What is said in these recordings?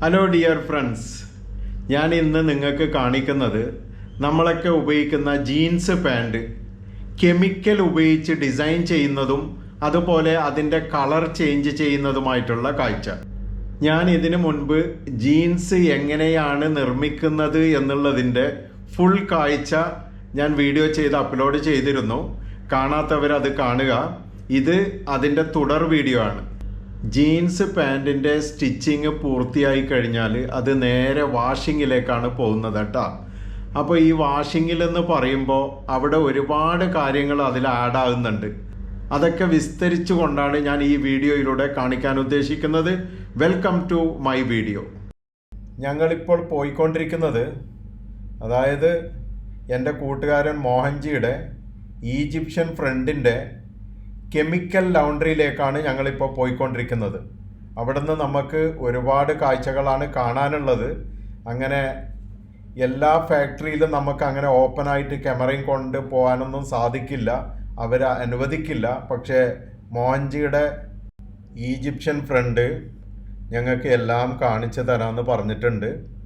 Hello dear friends ഞാൻ ഇന്ന് നിങ്ങൾക്ക് കാണിക്കുന്നത് നമ്മളൊക്കെ ഉപയോഗിക്കുന്ന ജീൻസ് പാന്റ്. കെമിക്കൽ ഉപയോഗിച്ച് ഡിസൈൻ ചെയ്യുന്നതും അതുപോലെ അതിന്റെ കളർ ചേഞ്ച് ചെയ്യുന്നതുമായിട്ടുള്ള കാഴ്ച. ഞാൻ ഇതിനു മുൻപ് ജീൻസ് എങ്ങനെയാണ് നിർമ്മിക്കുന്നത് എന്നുള്ളതിന്റെ ഫുൾ കാഴ്ച ഞാൻ വീഡിയോ ചെയ്ത് അപ്ലോഡ് ചെയ്തിരുന്നു. കാണാത്തവർ അത് കാണുക. ഇത് അതിന്റെ തുടർ വീഡിയോ ആണ്. ജീൻസ് പാന്റിന്റെ സ്റ്റിച്ചിങ് പൂർത്തിയായി കഴിഞ്ഞാൽ അത് നേരെ വാഷിങ്ങിലേക്കാണ് പോകുന്നത് കേട്ടോ. അപ്പോൾ ഈ വാഷിങ്ങിൽ എന്ന് പറയുമ്പോൾ അവിടെ ഒരുപാട് കാര്യങ്ങൾ അതിൽ ആഡ് ആകുന്നുണ്ട്. അതൊക്കെ വിസ്തരിച്ചു കൊണ്ടാണ് ഞാൻ ഈ വീഡിയോയിലൂടെ കാണിക്കാൻ ഉദ്ദേശിക്കുന്നത്. വെൽക്കം ടു മൈ വീഡിയോ ഞങ്ങളിപ്പോൾ പോയിക്കൊണ്ടിരിക്കുന്നത് അതായത് എന്റെ കൂട്ടുകാരൻ മോഹൻജിയുടെ ഈജിപ്ഷ്യൻ ഫ്രണ്ടിന്റെ കെമിക്കൽ ലൗണ്ടറിയിലേക്കാണ് ഞങ്ങളിപ്പോൾ പോയിക്കൊണ്ടിരിക്കുന്നത്. അവിടുന്ന് നമുക്ക് ഒരുപാട് കാഴ്ചകളാണ് കാണാനുള്ളത്. അങ്ങനെ എല്ലാ ഫാക്ടറിയിലും നമുക്ക് അങ്ങനെ ഓപ്പണായിട്ട് ക്യാമറയും കൊണ്ട് പോകാനൊന്നും സാധിക്കില്ല. അവർ അനുവദിക്കില്ല. പക്ഷേ മോഹൻജിയുടെ ഈജിപ്ഷ്യൻ ഫ്രണ്ട് ഞങ്ങൾക്ക് എല്ലാം കാണിച്ചു തരാമെന്ന് പറഞ്ഞിട്ടുണ്ട്.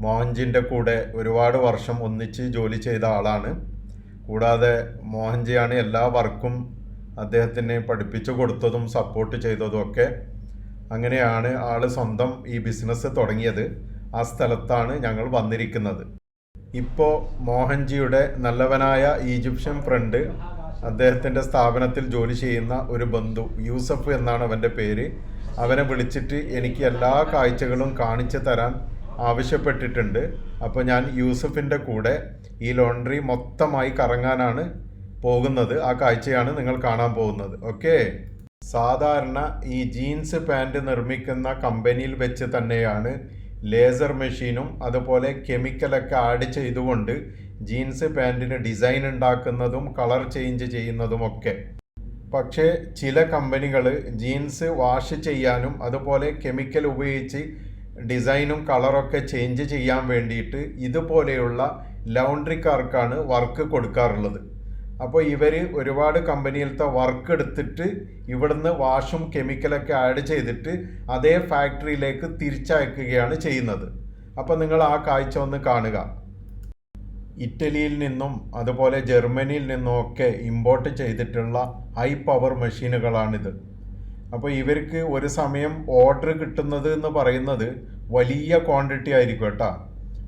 മോഹൻജിന്റെ കൂടെ ഒരുപാട് വർഷം ഒന്നിച്ച് ജോലി ചെയ്ത ആളാണ്. കൂടാതെ മോഹൻജിയാണ് എല്ലാ വർക്കും അദ്ദേഹത്തിന് പഠിപ്പിച്ചു കൊടുത്തതും സപ്പോർട്ട് ചെയ്തതും ഒക്കെ അങ്ങനെയാണ് ആൾ സ്വന്തം ഈ ബിസിനസ് തുടങ്ങിയത്. ആ സ്ഥലത്താണ് ഞങ്ങൾ വന്നിരിക്കുന്നത്. ഇപ്പോൾ മോഹൻജിയുടെ നല്ലവനായ ഈജിപ്ഷ്യൻ ഫ്രണ്ട് അദ്ദേഹത്തിന്റെ സ്ഥാപനത്തിൽ ജോലി ചെയ്യുന്ന ഒരു ബന്ധു യൂസഫ് എന്നാണ് അവന്റെ പേര്. അവനെ വിളിച്ചിട്ട് എനിക്ക് എല്ലാ കാഴ്ചകളും കാണിച്ചു തരാൻ ആവശ്യപ്പെട്ടിട്ടുണ്ട്. അപ്പോൾ ഞാൻ യൂസഫിന്റെ കൂടെ ഈ ലോണ്ടറി മൊത്തമായി കറങ്ങാനാണ് പോകുന്നത് ആ കാഴ്ചയാണ് നിങ്ങൾ കാണാൻ പോകുന്നത്. ഓക്കെ സാധാരണ ഈ ജീൻസ് പാന്റ് നിർമ്മിക്കുന്ന കമ്പനിയിൽ വെച്ച് തന്നെയാണ് ലേസർ മെഷീനും അതുപോലെ കെമിക്കലൊക്കെ ആഡ് ചെയ്തുകൊണ്ട് ജീൻസ് പാന്റിന് ഡിസൈൻ ഉണ്ടാക്കുന്നതും കളർ ചേഞ്ച് ചെയ്യുന്നതുമൊക്കെ പക്ഷേ ചില കമ്പനികൾ ജീൻസ് വാഷ് ചെയ്യാനും അതുപോലെ കെമിക്കൽ ഉപയോഗിച്ച് ഡിസൈനും കളറൊക്കെ ചേഞ്ച് ചെയ്യാൻ വേണ്ടിയിട്ട് ഇതുപോലെയുള്ള ലൗണ്ടറിക്കാർക്കാണ് വർക്ക് കൊടുക്കാറുള്ളത്. അപ്പോൾ ഇവർ ഒരുപാട് കമ്പനിയിലത്തെ വർക്ക് എടുത്തിട്ട് ഇവിടുന്ന് വാഷും കെമിക്കലൊക്കെ ആഡ് ചെയ്തിട്ട് അതേ ഫാക്ടറിയിലേക്ക് തിരിച്ചയക്കുകയാണ് ചെയ്യുന്നത്. അപ്പോൾ നിങ്ങൾ ആ കാഴ്ച ഒന്ന് കാണുക. ഇറ്റലിയിൽ നിന്നും അതുപോലെ ജർമ്മനിയിൽ നിന്നും ഒക്കെ ഇമ്പോർട്ട് ചെയ്തിട്ടുള്ള ഹൈ പവർ മെഷീനുകളാണിത് അപ്പോൾ ഇവർക്ക് ഒരു സമയം ഓർഡർ കിട്ടുന്നത് എന്ന് പറയുന്നത് വലിയ ക്വാണ്ടിറ്റി ആയിരിക്കും കേട്ടോ.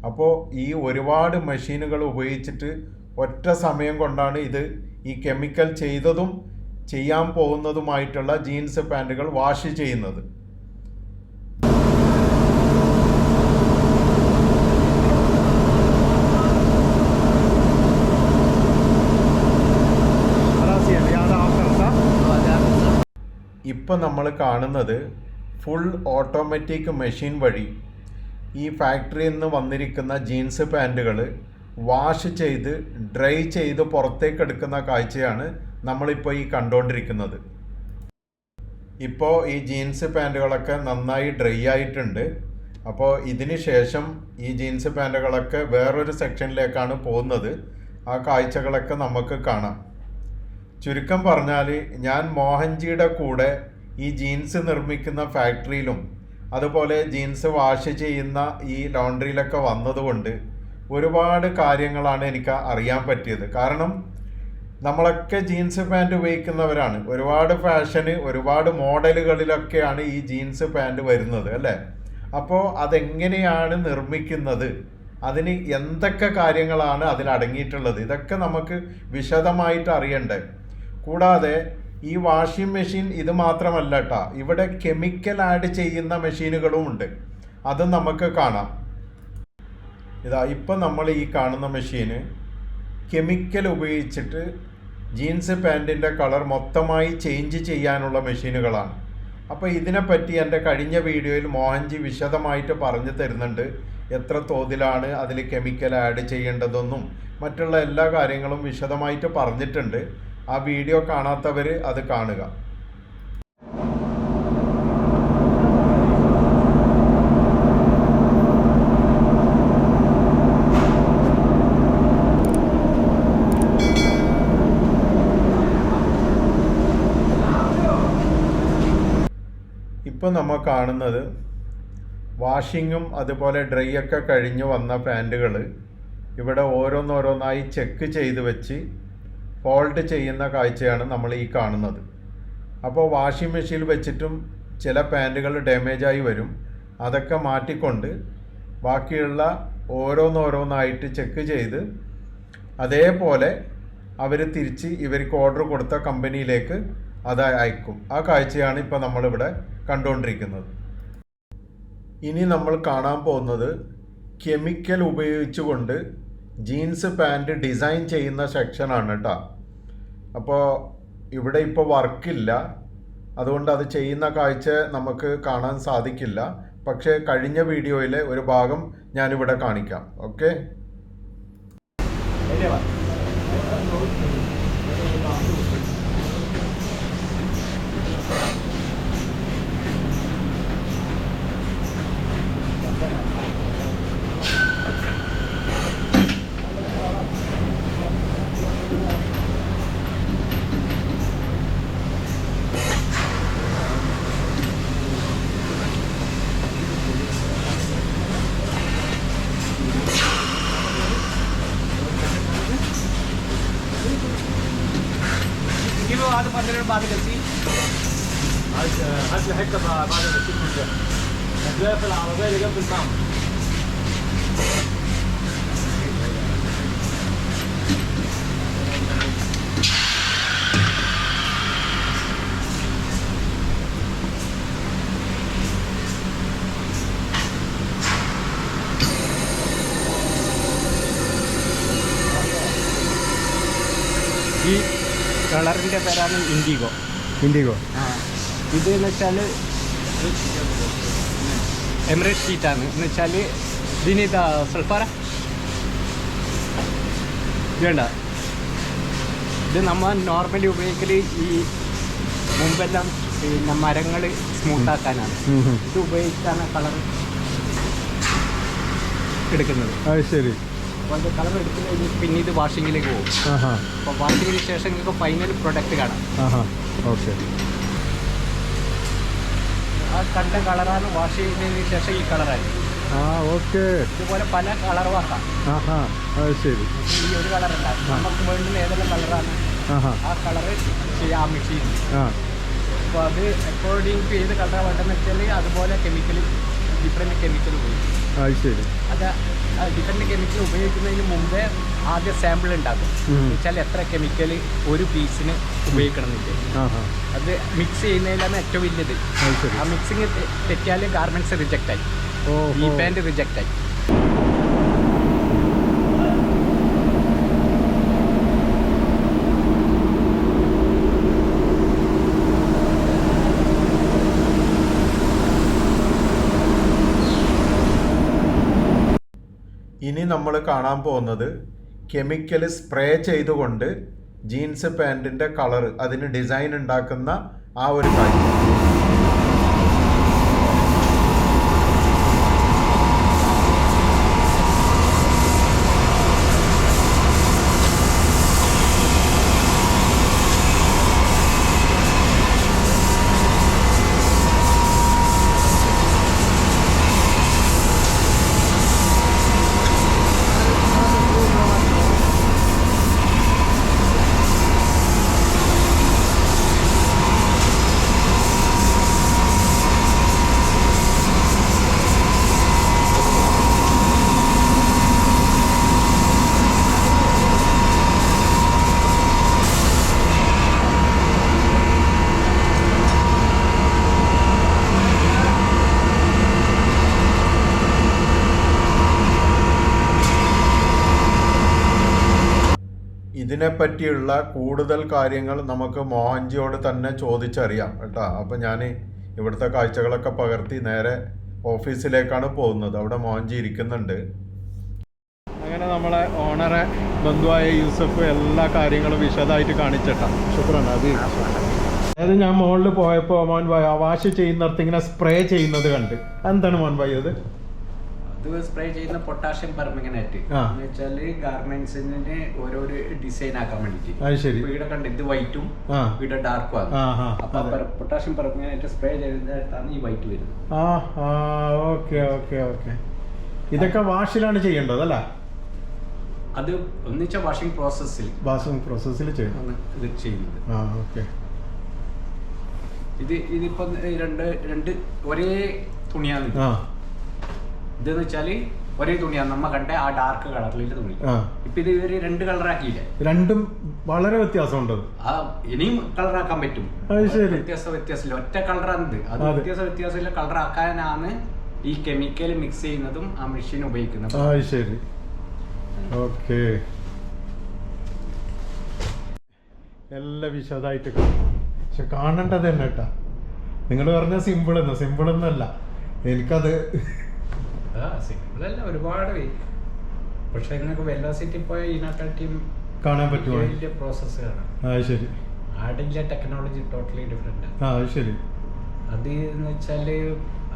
അപ്പോൾ ഈ ഒരുപാട് മെഷീനുകൾ ഉപയോഗിച്ചിട്ട് ഒറ്റ സമയം കൊണ്ടാണ് ഇത് ഈ കെമിക്കൽ ചെയ്തതും ചെയ്യാൻ പോകുന്നതുമായിട്ടുള്ള ജീൻസ് പാന്റുകൾ വാഷ് ചെയ്യുന്നത്. ഇപ്പം നമ്മൾ കാണുന്നത് ഫുൾ ഓട്ടോമാറ്റിക് മെഷീൻ വഴി ഈ ഫാക്ടറിയിൽ നിന്ന് വന്നിരിക്കുന്ന ജീൻസ് പാന്റുകൾ വാഷ് ചെയ്ത് ഡ്രൈ ചെയ്ത് പുറത്തേക്ക് എടുക്കുന്ന കാഴ്ചയാണ് നമ്മളിപ്പോൾ ഈ കണ്ടുകൊണ്ടിരിക്കുന്നത് ഇപ്പോൾ ഈ ജീൻസ് പാന്റുകളൊക്കെ നന്നായി ഡ്രൈ ആയിട്ടുണ്ട്. അപ്പോൾ ഇതിന് ശേഷം ഈ ജീൻസ് പാന്റുകളൊക്കെ വേറൊരു സെക്ഷനിലേക്കാണ് പോകുന്നത്. ആ കാഴ്ചകളൊക്കെ നമുക്ക് കാണാം. ചുരുക്കം പറഞ്ഞാൽ ഞാൻ മോഹൻജിയുടെ കൂടെ ഈ ജീൻസ് നിർമ്മിക്കുന്ന ഫാക്ടറിയിലും അതുപോലെ ജീൻസ് വാഷ് ചെയ്യുന്ന ഈ ലോണ്ടറിയിലൊക്കെ വന്നതുകൊണ്ട് ഒരുപാട് കാര്യങ്ങളാണ് എനിക്ക് അറിയാൻ പറ്റിയത്. കാരണം നമ്മളൊക്കെ ജീൻസ് പാന്റ് ഉപയോഗിക്കുന്നവരാണ്. ഒരുപാട് ഫാഷന് ഒരുപാട് മോഡലുകളിലൊക്കെയാണ് ഈ ജീൻസ് പാന്റ് വരുന്നത് അല്ലേ? അപ്പോൾ അതെങ്ങനെയാണ് നിർമ്മിക്കുന്നത്? അതിന് എന്തൊക്കെ കാര്യങ്ങളാണ് അതിൽ അടങ്ങിയിട്ടുള്ളത്? ഇതൊക്കെ നമുക്ക് വിശദമായിട്ട് അറിയണ്ടേ? കൂടാതെ ഈ വാഷിംഗ് മെഷീൻ ഇത് മാത്രമല്ല കേട്ടോ ഇവിടെ കെമിക്കൽ ആഡ് ചെയ്യുന്ന മെഷീനുകളും ഉണ്ട്. അതും നമുക്ക് കാണാം. ഇതാ ഇപ്പം നമ്മൾ ഈ കാണുന്ന മെഷീന് കെമിക്കൽ ഉപയോഗിച്ചിട്ട് ജീൻസ് പാന്റിന്റെ കളർ മൊത്തമായി ചേഞ്ച് ചെയ്യാനുള്ള മെഷീനുകളാണ്. അപ്പോൾ ഇതിനെപ്പറ്റി എന്റെ കഴിഞ്ഞ വീഡിയോയിൽ മോഹൻജി വിശദമായിട്ട് പറഞ്ഞു തരുന്നുണ്ട്. എത്ര തോതിലാണ് അതിൽ കെമിക്കൽ ആഡ് ചെയ്യേണ്ടതെന്നും മറ്റുള്ള എല്ലാ കാര്യങ്ങളും വിശദമായിട്ട് പറഞ്ഞിട്ടുണ്ട്. ആ വീഡിയോ കാണാത്തവർ അത് കാണുക. ഇപ്പോൾ നമ്മൾ കാണുന്നത് വാഷിങ്ങും അതുപോലെ ഡ്രൈ ഒക്കെ കഴിഞ്ഞ് വന്ന പാന്റുകൾ ഇവിടെ ഓരോന്നോരോന്നായി ചെക്ക് ചെയ്ത് വെച്ച് ഫോൾഡ് ചെയ്യുന്ന കാഴ്ചയാണ് നമ്മൾ ഈ കാണുന്നത്. അപ്പോൾ വാഷിംഗ് മെഷീനിൽ വെച്ചിട്ടും ചില പാന്റുകൾ ഡാമേജായി വരും. അതൊക്കെ മാറ്റിക്കൊണ്ട് ബാക്കിയുള്ള ഓരോന്നോരോന്നായിട്ട് ചെക്ക് ചെയ്ത് അതേപോലെ അവർ തിരിച്ച് ഇവർക്ക് ഓർഡർ കൊടുത്ത കമ്പനിയിലേക്ക് അത് അയക്കും ആ കാഴ്ചയാണ് ഇപ്പോൾ നമ്മളിവിടെ കണ്ടുകൊണ്ടിരിക്കുന്നത് ഇനി നമ്മൾ കാണാൻ പോകുന്നത് കെമിക്കൽ ഉപയോഗിച്ചുകൊണ്ട് ജീൻസ് പാന്റ് ഡിസൈൻ ചെയ്യുന്ന സെക്ഷനാണ് കേട്ടോ അപ്പോൾ ഇവിടെ ഇപ്പോൾ വർക്കില്ല. അതുകൊണ്ട് അത് ചെയ്യുന്ന കാഴ്ച നമുക്ക് കാണാൻ സാധിക്കില്ല. പക്ഷേ കഴിഞ്ഞ വീഡിയോയിലെ ഒരു ഭാഗം ഞാനിവിടെ കാണിക്കാം. ഓക്കെ? बाद पंद्रह मिनट هات لي حته بعد الغسيل من ده هتلاقيها في العربيه اللي جنب المعمل ഈ കളറിൻ്റെ പേരാണ് ഇൻഡിഗോ ഇൻഡിഗോ ആ ഇത് എന്ന് വെച്ചാൽ എമിറേറ്റ് ഷീറ്റാണ് എന്ന് വെച്ചാൽ ഇതിനിത ഇതാ സൾഫാറ വേണ്ട ഇത് നമ്മൾ നോർമലി ഉപയോഗിക്കൽ ഈ മുമ്പെല്ലാം പിന്നെ മരങ്ങൾ സ്മൂത്താക്കാനാണ് ഇത് ഉപയോഗിച്ചാണ് കളർ എടുക്കുന്നത്. അത് ശരി. അപ്പോൾ കളർ എടുക്കുന്നത് പിന്നെ ഇത് വാഷിങ്ങിലേക്ക് പോകും. അപ്പോൾ വാഷിങ്ങിന് ശേഷം നിങ്ങൾക്ക് ഫൈനൽ പ്രൊഡക്റ്റ് കാണാം. ഓക്കെ. കണ്ട കളറാണ് വാഷ് ചെയ്യുന്നതിന് ശേഷം ഈ കളറായി. ആ ഓക്കെ. ഇതുപോലെ പല കളർ വാക്കാം. ആഹാ അത് ശരി. ഈ ഒരു കളറല്ല. നമുക്ക് വേണ്ടുന്ന ഏതെല്ലാം കളറാണ് ആഹാ. ആ കളറ് ചെയ്യാം മെഷീൻ ആ. അപ്പോൾ അത് അക്കോർഡിംഗ് ടു ഏത് കളറാണ് വേണ്ടതെന്ന് വെച്ചാൽ അതുപോലെ കെമിക്കൽ ഡിഫറെന്റ് കെമിക്കൽ ഉപയോഗിക്കും. അത് ശരി. അത് ഡിഫറെന്റ് കെമിക്കൽ ഉപയോഗിക്കുന്നതിന് മുമ്പേ ആദ്യം സാമ്പിൾ ഉണ്ടാക്കും. വെച്ചാൽ എത്ര കെമിക്കൽ ഒരു പീസിന് ഉപയോഗിക്കണമെന്നില്ല? അത് മിക്സ് ചെയ്യുന്നതിലാണ് ഏറ്റവും വലിയത്. ആ മിക്സിങ് തെറ്റിയാൽ ഗാർമെന്റ്സ് റിജക്റ്റ് ആയി. ഓ ഈ പാന്റ് പാന്റ് റിജക്റ്റ് ആയി. ഇനി നമ്മൾ കാണാൻ പോകുന്നത് കെമിക്കൽ സ്പ്രേ ചെയ്തുകൊണ്ട് ജീൻസ് പാന്റിന്റെ കളർ അതിന് ഡിസൈൻ ഉണ്ടാക്കുന്ന ആ ഒരു കാര്യം ഇതിനെപ്പറ്റിയുള്ള കൂടുതൽ കാര്യങ്ങൾ നമുക്ക് മോഹൻജിയോട് തന്നെ ചോദിച്ചറിയാം കേട്ടോ. അപ്പം ഞാൻ ഇവിടുത്തെ കാഴ്ചകളൊക്കെ പകർത്തി നേരെ ഓഫീസിലേക്കാണ് പോകുന്നത്. അവിടെ മോഹൻജി ഇരിക്കുന്നുണ്ട്. അങ്ങനെ നമ്മളെ ഓണറെ ബന്ധുവായ യൂസഫ് എല്ലാ കാര്യങ്ങളും വിശദമായിട്ട് കാണിച്ചിട്ടാണ് ശുക്രാണ് അത് അതായത് ഞാൻ മുകളിൽ പോയപ്പോൾ മോൻ ഭായ് വാഷ് ചെയ്യുന്നിടത്ത് ഇങ്ങനെ സ്പ്രേ ചെയ്യുന്നത് കണ്ട്. എന്താണ് മോൻ ഭായി അത് ഇത് സ്പ്രേ ചെയ്യുന്ന പൊട്ടാഷ്യം പെർമംഗനേറ്റ് ആ. എന്ന് വെച്ചാൽ ഗാർമെന്റ്സിന് ഓരോ ഡിസൈൻ ആക്കാൻ വേണ്ടിട്ട് ഇവിടെ കണ്ട് ഇത് വൈറ്റും ഇവിടെ ഡാർക്കും ആണ്. അപ്പൊ പൊട്ടാഷ്യം പെർമംഗനേറ്റ് സ്പ്രേ ചെയ്തിട്ടാണ് ഈ വൈറ്റ് വരുന്നത്. ആ ആ ഓക്കെ ഓക്കെ ഓക്കെ. ഇതൊക്കെ വാഷിലാണ് ചെയ്യേണ്ടത് അല്ല? അത് ഒന്നിച്ച വാഷിംഗ് പ്രോസസ്സിൽ വാഷിംഗ് പ്രോസസ്സിൽ ഇത് ചെയ്യുന്നത്. ആ ഓക്കെ. ഇത് ഇതിപ്പോ രണ്ട് രണ്ട് ഒരേ തുണിയാണ് ആ. ഇതെന്ന് വെച്ചാൽ ഒരേ തുണിയാണ്. നമ്മ കണ്ട ആ ഡാർക്ക് കളറിലുള്ള തുണി. ഇപ്പൊ ഇത് ഇവർ രണ്ട് കളറാക്കിയില്ലേ രണ്ടും വളരെ വ്യത്യാസമുണ്ട്. ആ ഇനിയും കളറാക്കാൻ പറ്റും. വ്യത്യാസ വ്യത്യാസമില്ല. ഒറ്റ കളറാണിത് അത്. വ്യത്യാസ വ്യത്യാസമില്ല. കളറാക്കാനാണ് ഈ കെമിക്കൽ മിക്സ് ചെയ്യുന്നതും ആ മെഷീൻ ഉപയോഗിക്കുന്നത്. ശരി. ഓക്കെ. എല്ലാം വിശദമായിട്ട് പക്ഷെ കാണേണ്ടത് തന്നെ കേട്ടാ? നിങ്ങൾ പറഞ്ഞ സിമ്പിൾ എന്ന്? സിമ്പിൾ എന്നല്ല. എനിക്കത് സിമ്പിൾ അല്ല ഒരുപാട് പക്ഷെ നിങ്ങൾക്ക് വെലോസിറ്റി പോയ ഇതിനെക്കാട്ടിയും കാണാൻ പറ്റുമോ? വലിയ പ്രോസസ്സ് കാണാം. ആ ശരി ആടിന്റെ ടെക്നോളജി ടോട്ടലി ഡിഫറെന്റ് ആണ് ആ ശരി അത് എന്ന് വെച്ചാൽ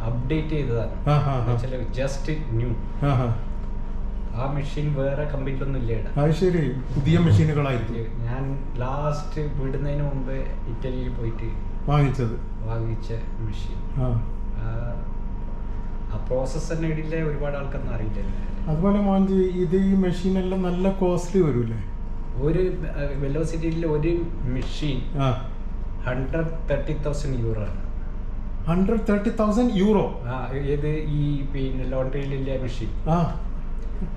അപ്ഡേറ്റ് ചെയ്തതാണ്. ആ ജസ്റ്റ് ന്യൂ ആ ആ. മെഷീൻ വേറെ കമ്പനിയിലൊന്നും ഇല്ല ശരി പുതിയ മെഷീനുകളായിരിക്കും. ഞാൻ ലാസ്റ്റ് വിടുന്നതിന് മുമ്പ് ഇറ്റലിയിൽ പോയിട്ട് വാങ്ങിച്ചത്. വാങ്ങിച്ച മെഷീൻ ആ പ്രോസസ്സ് തന്നെ ഇടില്ല? ഒരുപാട് ആൾക്കൊന്നും അറിയില്ല അതുപോലെ മോഞ്ചി ഇത് ഈ മെഷീനെല്ലാം നല്ല കോസ്റ്റ്ലി വരൂലേ ഒരു വെലോസിറ്റിയിൽ ഒരു machine hundred thirty thousand euro ആണ്. ഹൺഡ്രഡ് തേർട്ടി തൗസൻഡ് യൂറോ ആ ഏത് ഈ പിന്നെ ലോണ്ടറിയിലെ മെഷീൻ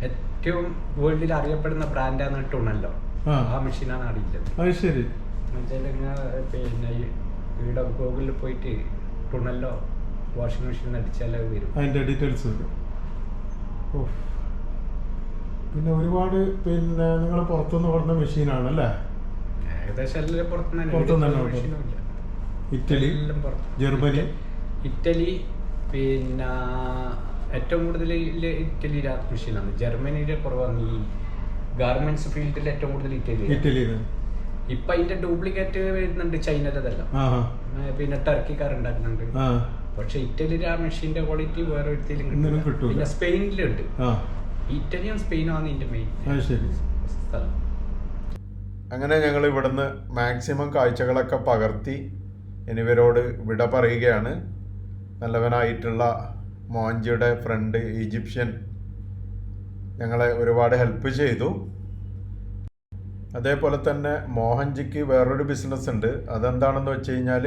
ഏറ്റവും വേൾഡിൽ അറിയപ്പെടുന്ന ബ്രാൻഡാണ് ടൂണല്ലോ ആ. മെഷീനാണ് അറിയില്ലത്. അത് ശരി. പിന്നെ ഇവിടെ ഗൂഗിളിൽ പോയിട്ട് ടൂണല്ലോ വാഷിംഗ് മെഷീനിൽ അടിച്ചാൽ വരും. അതിന്റെ ഡീറ്റെയിൽസ് വരും. ഓ പിന്നെ ഒരുപാട് പിന്നെ നിങ്ങൾ പുറത്തുനിന്ന് പറഞ്ഞ മെഷീനാണല്ലേ ഏകദേശം എല്ലാം പുറത്തുനിന്ന് ഉണ്ട്. Italy Germany. ഇറ്റലി പിന്നെ ഏറ്റവും കൂടുതൽ ഇറ്റലി മെഷീനാണ് ജർമ്മനിയുടെ കുറവാണ് ഈ ഗാർമെന്റ്സ് ഫീൽഡിൽ ഏറ്റവും കൂടുതൽ ഇറ്റലി. ഇറ്റലി ഇപ്പൊ അതിന്റെ ഡ്യൂപ്ലിക്കേറ്റ് വരുന്നുണ്ട് ചൈനയിലതല്ല. പിന്നെ ടർക്കിക്കാർ ഉണ്ടാക്കുന്നുണ്ട് പക്ഷെ ഇറ്റലിയിൽ ആ മെഷീന്റെ ക്വാളിറ്റി വേറെ ഒരിക്കലും. പിന്നെ സ്പെയിനിലുണ്ട്. ആ. ഇറ്റലിയും സ്പെയിനും ആണ് ഇതിന്റെ മെയിൻ സ്ഥലം. അങ്ങനെ ഞങ്ങൾ ഇവിടുന്ന് മാക്സിമം കാഴ്ചകളൊക്കെ പകർത്തി എന്നിവരോട് വിട പറയുകയാണ്. നല്ലവനായിട്ടുള്ള മോഞ്ചിയുടെ ഫ്രണ്ട് ഈജിപ്ഷ്യൻ ഞങ്ങളെ ഒരുപാട് ഹെൽപ്പ് ചെയ്തു. അതേപോലെ തന്നെ മോഹൻജിക്ക് വേറൊരു ബിസിനസ് ഉണ്ട്. അതെന്താണെന്ന് വെച്ച് കഴിഞ്ഞാൽ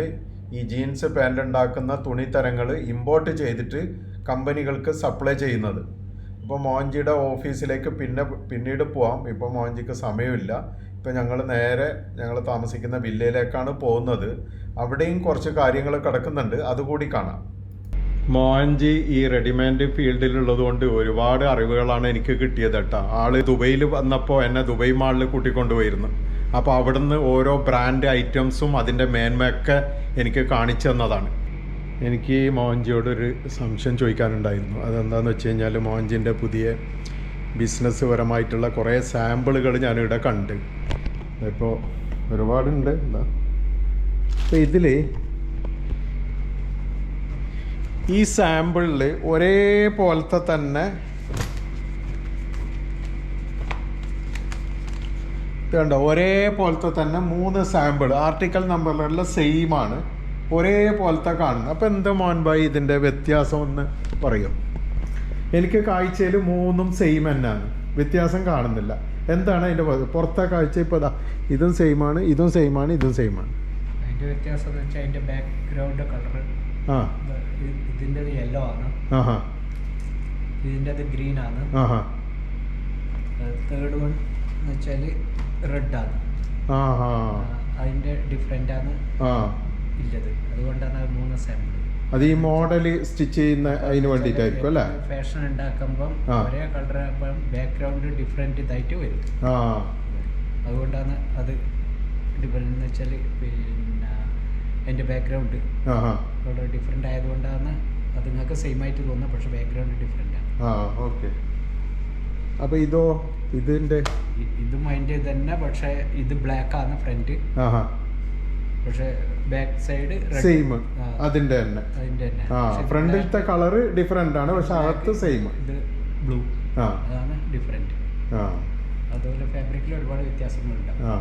ഈ ജീൻസ് പാന്റ് ഉണ്ടാക്കുന്ന തുണിത്തരങ്ങൾ ഇമ്പോർട്ട് ചെയ്തിട്ട് കമ്പനികൾക്ക് സപ്ലൈ ചെയ്യുന്നത്. ഇപ്പോൾ മോഹൻജിയുടെ ഓഫീസിലേക്ക് പിന്നെ പിന്നീട് പോവാം. ഇപ്പോൾ മോഹൻജിക്ക് സമയമില്ല. ഇപ്പോൾ ഞങ്ങൾ നേരെ ഞങ്ങൾ താമസിക്കുന്ന വില്ലയിലേക്കാണ് പോകുന്നത്. അവിടെയും കുറച്ച് കാര്യങ്ങൾ കിടക്കുന്നുണ്ട്. അതുകൂടി കാണാം. മോഹൻജി ഈ റെഡിമെയ്ഡ് ഫീൽഡിലുള്ളത് കൊണ്ട് ഒരുപാട് അറിവുകളാണ് എനിക്ക് കിട്ടിയത് കേട്ടോ. ആൾ ദുബൈയിൽ വന്നപ്പോൾ എന്നെ ദുബൈ മാളിൽ കൂട്ടിക്കൊണ്ടുപോയിരുന്നു. അപ്പോൾ അവിടുന്ന് ഓരോ ബ്രാൻഡ് ഐറ്റംസും അതിന്റെ മേന്മയൊക്കെ എനിക്ക് കാണിച്ചു തന്നതാണ്. എനിക്ക് മോഹൻജിയോടൊരു സംശയം ചോദിക്കാനുണ്ടായിരുന്നു. അതെന്താണെന്ന് വെച്ച് കഴിഞ്ഞാൽ മോഹൻജിന്റെ പുതിയ ബിസിനസ് പരമായിട്ടുള്ള കുറേ സാമ്പിളുകൾ ഞാനിവിടെ കണ്ട്. ഇപ്പോൾ ഒരുപാടുണ്ട്. എന്താ? അപ്പോൾ ഇതിൽ ഈ സാമ്പിളിൽ ഒരേ പോലത്തെ തന്നെ കണ്ടോ ഒരേപോലത്തെ തന്നെ മൂന്ന് സാമ്പിൾ ആർട്ടിക്കൽ നമ്പറിലുള്ള സെയിം ആണ് ഒരേപോലത്തെ കാണുന്നത്. അപ്പോൾ എന്താ മോൻബായി ഇതിന്റെ വ്യത്യാസം ഒന്ന് പറയും. എനിക്ക് കാഴ്ചയിൽ മൂന്നും സെയിം തന്നെയാണ്. വ്യത്യാസം കാണുന്നില്ല. എന്താണ് അതിന്റെ പുറ- പുറത്തെ കാഴ്ച ഇപ്പോൾ ഇതാ ഇതും സെയിമാണ് ആണ് ഇതും സെയിമാണ് ആണ് ഇതും സെയിമാണ് ആണ്. അതിന്റെ വ്യത്യാസം എന്ന് വെച്ചാൽ അതിന്റെ ബാക്ക്ഗ്രൗണ്ട് കളർ ആ. ഇതിന്റെ യെല്ലോ ആണ്. ആഹാ. ഇതിന്റെ ഗ്രീൻ ആണ്. ആഹാ. തേർഡ് വൺ എന്ന് വെച്ചാൽ റെഡ് ആണ് ആഹാ. അതിന്റെ ഡിഫറെന്റ് ആണ് ഇല്ലത്. അതുകൊണ്ടാണ് അത് മൂന്ന് സാമ്പിൾ അത് ഈ മോഡൽ സ്റ്റിച്ച് ചെയ്യുന്ന അതിന് വേണ്ടിയിട്ടായിരിക്കും അല്ലേ? ഫാഷൻ ഉണ്ടാക്കുമ്പം ആ. ഒരേ കളർ ബാക്ക്ഗ്രൗണ്ട് ഡിഫറെന്റ് ഇതായിട്ട് വരും. അതുകൊണ്ടാണ് അത് ഡിഫറെന്റ് എന്ന് വെച്ചാൽ പിന്നെ അതിന്റെ ബാക്ക്ഗ്രൗണ്ട് വളരെ ഡിഫറെന്റ് ആയതുകൊണ്ടാണ് അത് നിങ്ങൾക്ക് സെയിം ആയിട്ട് തോന്നുന്നത് പക്ഷെ ബാക്ക്ഗ്രൗണ്ട് ഡിഫറെന്റ് ആണ്. ഓക്കെ. അപ്പോൾ ഇതോ ഇതിന്റെ ഇത് മൈൻഡ് അതിന്റെ തന്നെ പക്ഷെ ഇത് ബ്ലാക്ക് ആണ് ഫ്രണ്ട് പക്ഷെ ബാക്ക് സൈഡ് സെയിം അതിന്റെ തന്നെ. അതിന്റെ തന്നെ. ആ ഫ്രണ്ടിലത്തെ കളർ കളറ് ഡിഫറെന്റ് ആണ് പക്ഷെ അകത്ത് സെയിം ഇത് ബ്ലൂ അതാണ് ഡിഫറെന്റ് അതുപോലെ ഫാബ്രിക്കിൽ ഒരുപാട് വ്യത്യാസങ്ങളുണ്ട്. ആ.